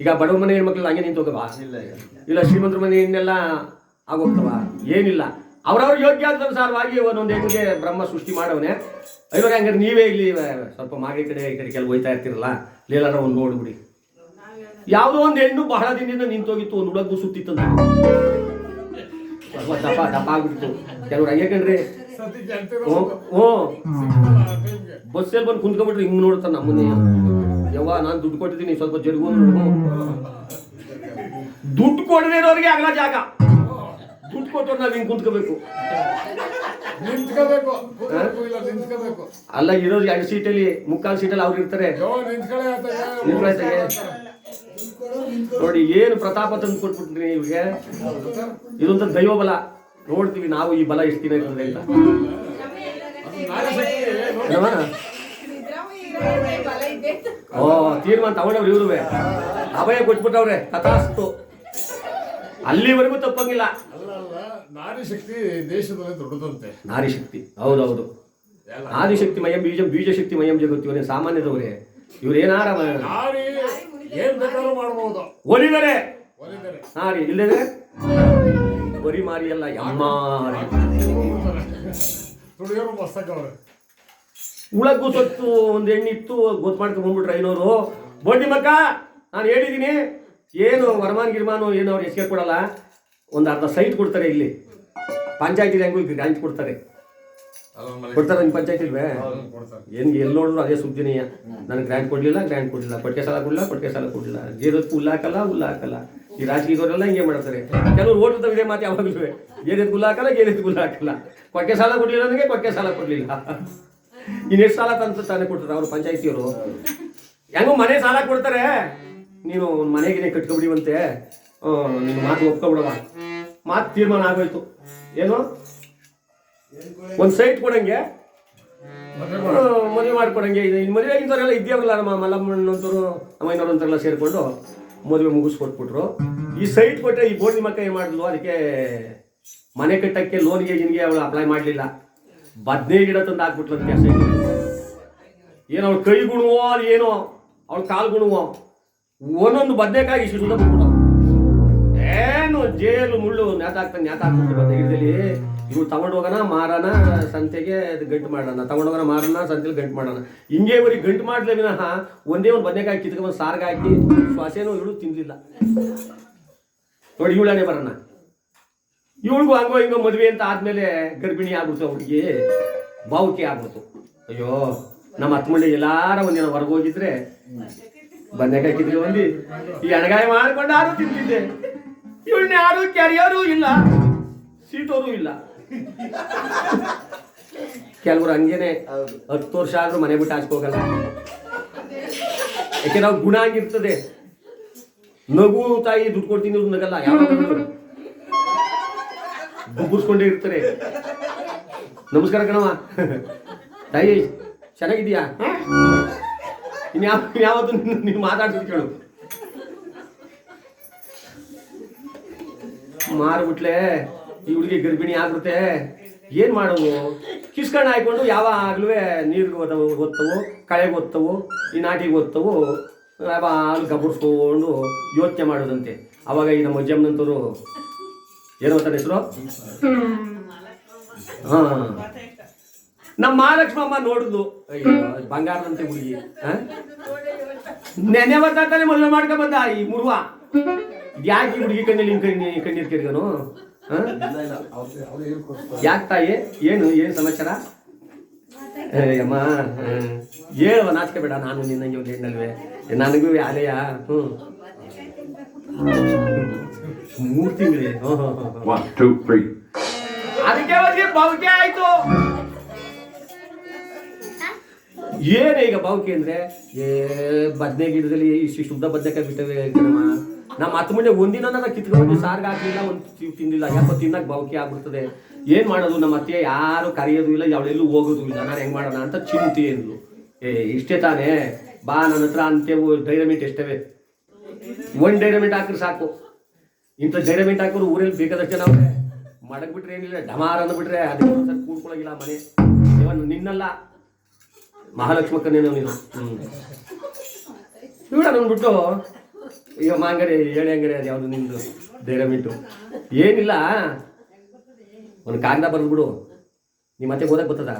ಈಗ ಬಡವ್ರ ಮನೆ ಹೆಣ್ಮಕ್ಳು ಹಂಗೆ ನಿಂತು ಹೋಗವಾ ಇಲ್ಲ ಶ್ರೀಮಂತರ ಮನೆ ಇನ್ನೆಲ್ಲ ಆಗೋಗ್ತವ? ಏನಿಲ್ಲ. ಅವ್ರವ್ರ ಯೋಗ್ಯಾನುಸಾರವಾಗಿ ಒಂದೊಂದು ಹೆಣ್ಣಿಗೆ ಬ್ರಹ್ಮ ಸೃಷ್ಟಿ ಮಾಡವನೆ. ಐವರ ಹಂಗಾರೆ ನೀವೇ ಇಲ್ಲಿ ಸ್ವಲ್ಪ ಮಾಗಿ ಕಡೆ ಈ ಕಡೆ ಕೆಲವು ಹೋಯ್ತಾ ಇರ್ತಿರಲ್ಲ? ಲೀಲಾರ ಒಂದು ನೋಡ್ಬಿಡಿ. ಯಾವುದೋ ಒಂದು ಹೆಣ್ಣು ಬಹಳ ದಿನದಿಂದ ನಿಂತೋಗಿತ್ತು ಒಂದು ಹುಡುಗ ಸುತ್ತಿತ್ತು ಸ್ವಲ್ಪ ದಪ ದಪ ಆಗ್ಬಿಡ್ತು ಕೆಲವ್ರು ಹಂಗೆ ಕಣ್ರಿ. ಹ್ಞೂ ಬಸ್ಸಲ್ಲಿ ಬಂದು ಕುಂತ್ಕೊಂಡ್ಬಿಟ್ರಿ ಹಿಂಗ್ ನೋಡ್ತಾನೆ ನಮ್ಮನೆ. ಯವ್ವ ನಾನು ದುಡ್ಡು ಕೊಟ್ಟಿದ್ದೀನಿ ಸ್ವಲ್ಪ ಜರುಗು ದುಡ್ಡು ಕೊಡದೇ ಇರೋರಿಗೆ ಆಗಲ್ಲ ಜಾಗ. ದುಡ್ಡು ಕೊಟ್ಟವ್ರು ನಾವು ಹಿಂಗೆ ಕುಂತ್ಕೋಬೇಕು. ನಿಂತ್ಕೋಬೇಕು. ಇಲ್ಲ ನಿಂತ್ಕೋಬೇಕು. ಅಲ್ಲ ಇರೋರು ಎರಡು ಸೀಟಲ್ಲಿ ಮುಕ್ಕಾಲು ಸೀಟಲ್ಲಿ ಅವ್ರು ಇರ್ತಾರೆ. ನೋಡಿ ಏನು ಪ್ರತಾಪ ತಂದು ಕೊಟ್ಬಿಟ್ರಿ ಇವ್ರಿಗೆ? ಇದೊಂದು ದೈವ ಬಲ ನೋಡ್ತೀವಿ ನಾವು ಈ ಬಲ ಎಷ್ಟು ದಿನ ಇರ್ತದೆ ಅಂತ. ಓ ತೀರ್ಮಾನ ತಗೊಂಡವ್ರು ಇವ್ರುವೆ. ಅಭಯ ಕೊಟ್ಬಿಟ್ಟವ್ರೆ ತಥಾಸ್ತು. ಅಲ್ಲಿವರೆಗೂ ತಪ್ಪಂಗಿಲ್ಲ. ನಾರಿ ಶಕ್ತಿ ದೇಶದಲ್ಲಿ ದೊಡ್ಡದಂತೆ. ನಾರಿ ಶಕ್ತಿ ಹೌದೌದು. ನಾರಿ ಆದಿಶಕ್ತಿ ಮಯಂ ಬೀಜ ಬೀಜ ಶಕ್ತಿ ಮಯಂ ಜಗತ್ತು ಇವರೇ ಸಾಮಾನ್ಯದವರೇ? ಇವ್ರು ಏನಾರ ನಾರಿ ಏನ್ ಬೇಕಾದ್ರೂ ಮಾಡ್ಬೋದು. ಒಲಿದರೆ. ನಾರಿ ಇಲ್ಲದೆ ಬರಿ ಮಾರಿ ಅಲ್ಲ ಯಮ್ಮಾರಿ ತುಳಿಯೋರು ಮಸ್ತಕವ್ರೆ ಉಳಕ್ಕೂ ಸೊತ್ತು ಒಂದು ಹೆಣ್ಣಿತ್ತು ಗೊತ್ತು ಮಾಡ್ಕೊಂಡು ಬಂದ್ಬಿಟ್ರೆ ಐನೋರು. ಬೊಡ್ಡಿ ಮಕ್ಕ, ನಾನು ಹೇಳಿದ್ದೀನಿ ಏನು ವರಮಾನ್ ಗಿರ್ಮಾನು ಏನು ಅವ್ರು ಹೆಸರು ಕೊಡಲ್ಲ. ಒಂದು ಅರ್ಧ ಸೈಟ್ ಕೊಡ್ತಾರೆ ಇಲ್ಲಿ. ಪಂಚಾಯತಿ ಹೆಂಗೂ ಗ್ರಾಂಟ್ ಕೊಡ್ತಾರೆ. ಕೊಡ್ತಾರೆ ನಿಮ್ಮ ಪಂಚಾಯತಿ ಇಲ್ವೇ? ಏನು ಎಲ್ಲಿ ನೋಡಿದ್ರು ಅದೇ ಸುದ್ದಿನೀಯ ನನಗೆ ಗ್ರ್ಯಾಂಟ್ ಕೊಡಲಿಲ್ಲ ಗ್ರ್ಯಾಂಟ್ ಕೊಡಲಿಲ್ಲ. ಕೊಟ್ಟಿಗೆ ಸಾಲ ಕೊಡಲಿಲ್ಲ, ಕೊಟ್ಟಿಗೆ ಸಾಲ ಕೊಡಲಿಲ್ಲ. ಗೇದಕ್ಕೆ ಹುಲ್ಲು ಹಾಕಲ್ಲ ಹುಲ್ಲು ಹಾಕಲ್ಲ. ಈ ರಾಜಕೀಯದವರೆಲ್ಲ ಹಿಂಗೆ ಮಾಡ್ತಾರೆ. ಕೆಲವರು ಓಟ್ ಇದೆ ಮಾತು ಯಾವಾಗಲೂ. ಏನೇದು ಹುಲ್ಲು ಹಾಕಲ್ಲ ಗೇದಕ್ಕೆ ಹುಲ್ಲು ಹಾಕಲ್ಲ. ಸಾಲ ಕೊಡಲಿಲ್ಲ ನನಗೆ ಕೊಟ್ಟಿಗೆ ಸಾಲ ಕೊಡಲಿಲ್ಲ. ಇನ್ನೆಷ್ಟು ಸಾಲ ತಂತ ತಾನೇ ಕೊಡ್ತಾರೆ ಅವ್ರು ಪಂಚಾಯತಿಯವರು. ಹೆಂಗೋ ಮನೆ ಸಾಲ ಕೊಡ್ತಾರೆ. ನೀನು ಮನೆಗೆನೆ ಮನೆಗೆ ಕಟ್ಕೊಬಿಡಿವಂತೆ ನಿನ್ ಮಾತು ಒಪ್ಕೊಬಿಡವ ಮಾತು ತೀರ್ಮಾನ ಆಗೋಯ್ತು. ಏನು? ಒಂದ್ ಸೈಟ್ ಕೊಡಂಗೆ. ಮದುವೆ ಮಾಡ್ಕೊಡಂಗೆ ಇನ್ ಇನ್ನು ಮದುವೆ ಆಗಿದ್ದವರೆಲ್ಲ ಇದ್ದೇವಲ್ಲ ನಮ್ಮ ಮಲ್ಲಮ್ಮನಂತರು ಅಮ್ಮನವ್ರಂತರೆಲ್ಲ ಸೇರ್ಕೊಂಡು ಸೇರಿಕೊಂಡು ಮದುವೆ ಮುಗಿಸ್ಕೊಟ್ಬಿಟ್ರು. ಈ ಸೈಟ್ ಕೊಟ್ಟೆ ಈ ಬೋರ್ಡ್ ಮಕ್ಕ ಏನು ಮಾಡಿದ್ಲು. ಅದಕ್ಕೆ ಮನೆ ಕಟ್ಟಕ್ಕೆ ಲೋನ್ಗೆ ಗಿನ್ಗೆ ಅವಳು ಅಪ್ಲೈ ಮಾಡಲಿಲ್ಲ. ಬದ್ನೇ ಗಿಡ ತಂದು ಹಾಕ್ಬಿಟ್ಲು ಏನೋ ಏನು ಅವಳು ಕೈ ಗುಣವೋ ಅದು ಏನೋ, ಅವಳ ಕಾಲು ಗುಣವೋ, ಒಂದೊಂದು ಬದನೆಕಾಯಿ ಇಷ್ಟು ಏನು ಜೇಲು ಮುಳ್ಳು ನೇತಾಕ್ತಾನೆ ನೇತಾಕ್ಬಿಟ್ಟು ಬದ್ನೆ ಗಿಡದಲ್ಲಿ. ಇವ್ರು ತಗೊಂಡು ಹೋಗೋಣ, ಮಾರೋಣ, ಸಂತೆಗೆ ಗಂಟು ಮಾಡೋಣ. ತಗೊಂಡೋಗೋಣ ಮಾರೋಣ, ಸಂತೆಲಿ ಗಂಟು ಮಾಡೋಣ. ಹಿಂಗೆ ಇವ್ರಿಗೆ ಗಂಟು ಮಾಡ್ಲೇ ವಿನಃ ಒಂದೇ ಒಂದು ಬದನೆಕಾಯಿ ಕಿತ್ಕೊಂಡು ಸಾರ್ಗೆ ಹಾಕಿ ಶ್ವಾಸೇನೋ ಇವಳು ತಿನ್ಲಿಲ್ಲ. ನೋಡಿ ಇವಳೇ ಬರೋಣ. ಇವಳಿಗೂ ಹಂಗೋ ಹಿಂಗೋ ಮದುವೆ ಅಂತ ಆದ್ಮೇಲೆ ಗರ್ಭಿಣಿ ಆಗ್ಬಿಡ್ತು ಹುಡುಗಿ. ಬಾವುಕಿ ಆಗ್ಬಿಡ್ತು. ಅಯ್ಯೋ ನಮ್ಮ ಹತ್ಮಂಡಿ ಎಲ್ಲಾರ ಒಂದಿನ ಹೊರಗೆ ಹೋಗಿದ್ರೆ ಬದನೆಕಾಯಿ ಕಿತ್ಕೊಂಡು ಬಂದು ಈ ಅಣಗಾಯ ಮಾಡ್ಕೊಂಡು ಯಾರು ತಿಂತಿದ್ದೆ. ಇವಳನ್ನ ಯಾರು ಕ್ಯಾರಿಯರು ಇಲ್ಲ. ಸೀಟೋರು ಇಲ್ಲ. ಕೆಲವರು ಹಂಗೇನೆ ಹತ್ತು ವರ್ಷ ಆದ್ರೂ ಮನೆ ಬಿಟ್ಟು ಹಾಕೋಗಲ್ಲ ಹೋಗಲ್ಲ. ಯಾಕೆ ನಾವು ಗುಣ ಆಗಿರ್ತದೆ ನಗು ತಾಯಿ ದುಡ್ಡು ಕೊಡ್ತೀನಿ ಇವ್ರು ನಗಲ್ಲ. ಯಾವಾಗ ಗುಬ್ಬುರ್ಸ್ಕೊಂಡೇ ಇರ್ತಾರೆ. ನಮಸ್ಕಾರ ಕಣವ ತಾಯಿ ಚೆನ್ನಾಗಿದ್ಯಾ ಇನ್ಯಾವ ಯಾವತ್ತು ನೀನು ಮಾತಾಡ್ತಿದ್ ಕೇಳು. ಮಾರ್ಬಿಟ್ಲೆ ಈ ಹುಡುಗಿ ಗರ್ಭಿಣಿ ಆಗ್ಬಿಡುತ್ತೆ. ಏನ್ ಮಾಡೋವು? ಕಿಸ್ಕಂಡು ಹಾಕೊಂಡು ಯಾವಾಗ್ಲೂ ನೀರಿಗೆ ಓದವು, ಓದ್ತವು, ಕಳೆಗೆ ಓದ್ತವು, ಈ ನಾಟಿಗೆ ಓದ್ತವು ಯಾವಾಗ ಗಬ್ಬರ್ಸ್ಕೊಂಡು ಯೋಚನೆ ಮಾಡೋದಂತೆ. ಅವಾಗ ಈ ನಮ್ಮ ಅಜ್ಜಮ್ಮನಂತರು ಏನೋ ಅಂತಾರೆ ಹೆಸರು? ಹಾ. ನಮ್ಮ ಮಹಾಲಕ್ಷ್ಮಮ್ಮ ನೋಡಿದ್ಲು. ಅಯ್ಯೋ ಬಂಗಾರದಂತೆ ಹುಡುಗಿ ಹಾ? ನೆನೆ ಬರ್ತಾನೆ ಮದುವೆ ಮಾಡ್ಕೊಂಡ್ ಬಂದ ಈ ಮುರುವ. ಯಾಕೆ ಈ ಹುಡುಗಿ ಕಣ್ಣಲ್ಲಿ ಕಣ್ಣಿ ಕಣ್ಣೀರ್ ಕೆರ್ಗನು ಹೇಳ್ಕೊಡ್ತಾರೆ ಯಾಕೆ ತಾಯಿ? ಏನು ಏನು ಸಮಾಚಾರ? ಏ, ಅಮ್ಮ. ಹೇಳುವ ನಾಚಿಕೆ ಬೇಡ ನಾನು ನಿನ್ನಂಗೆ ಒಂದು ಹೆಣ್ಣಲ್ವೇ. ನನಗೂ ಆಲೆಯ ಹ್ಞೂ ಮೂರು ತಿಂಗಳು ಹ್ಞೂ ಹ್ಞೂ One, ಅದಕ್ಕೆ ಅವ್ರಿಗೆ ಬಾವುಕೆ ಆಯ್ತು. ಏನೇ ಈಗ ಬಾವುಕೆ ಅಂದ್ರೆ ಏ ಬದನೆ ಗಿಡದಲ್ಲಿ ಇಷ್ಟು ಶುದ್ಧ ಬದ್ನೆಕಾಯಿ ಬಿಟ್ಟವೆ ಕಣಮ್ಮ. ನಮ್ಮ ಹತ್ತು ಮುಂದೆ ಒಂದಿನ ನಾನು ಕಿತ್ಕೊಂಡು ಸಾರ್ಗೆ ಹಾಕಲಿಲ್ಲ ಒಂದು ತಿಂದಿಲ್ಲ. ಯಾಕೋ ತಿನ್ನಕ್ಕೆ ಬಾವುಕೆ ಆಗ್ಬಿಡ್ತದೆ. ಏನ್ ಮಾಡೋದು? ನಮ್ಮ ಅತ್ತೆ ಯಾರು ಕರೆಯೋದು ಇಲ್ಲ ಯಾವಳೆಲ್ಲೂ ಹೋಗೋದು ಇಲ್ಲ. ನಾನು ಹೆಂಗ್ ಮಾಡೋಣ ಅಂತ ಚಿಂತೆ ಅಂದ್ಲು. ಏ ಇಷ್ಟೇ ತಾನೇ. ಬಾ ನನ್ನ ಹತ್ರ ಅಂತೇವು ಡೈರಮಿಟ್ ಎಷ್ಟವೆ? ಒಂದ್ ಡೈರಮಿಟ್ ಹಾಕಿದ್ರೆ ಸಾಕು. ಇಂಥ ಡೈನಮಿಟ್ ಹಾಕೋರು ಊರಲ್ಲಿ ಬೇಕಾದಷ್ಟು ಜನ ಅವ್ರೆ, ಮಡಗ್ಬಿಟ್ರೆ ಏನಿಲ್ಲ ಡಮಾರ್ ಅಂದ್ಬಿಟ್ರೆ ಅದಕ್ಕೆ ಸರ್ ಕೂಡ್ಕೊಳಗಿಲ್ಲ ಮನೆ. ಇವನ್ ನಿನ್ನಲ್ಲ. ಮಹಾಲಕ್ಷ್ಮಕ್ಕನೇನೋ ನೀನು. ಇವಳ ಅಂದ್ಬಿಟ್ಟು ಈಗ ಮಾಂಗಡಿ ಏಳೆ ಅಂಗಡಿ ಅದು ಯಾವುದು ನಿಂದು? ಡೈರಮಿಂಟು ಏನಿಲ್ಲ. ಒಂದು ಕಾಗದ ಬರೆದ್ಬಿಡು. ನಿಮ್ಮ ಮತ್ತೆ ಓದಕ್ಕೆ ಬರ್ತದ?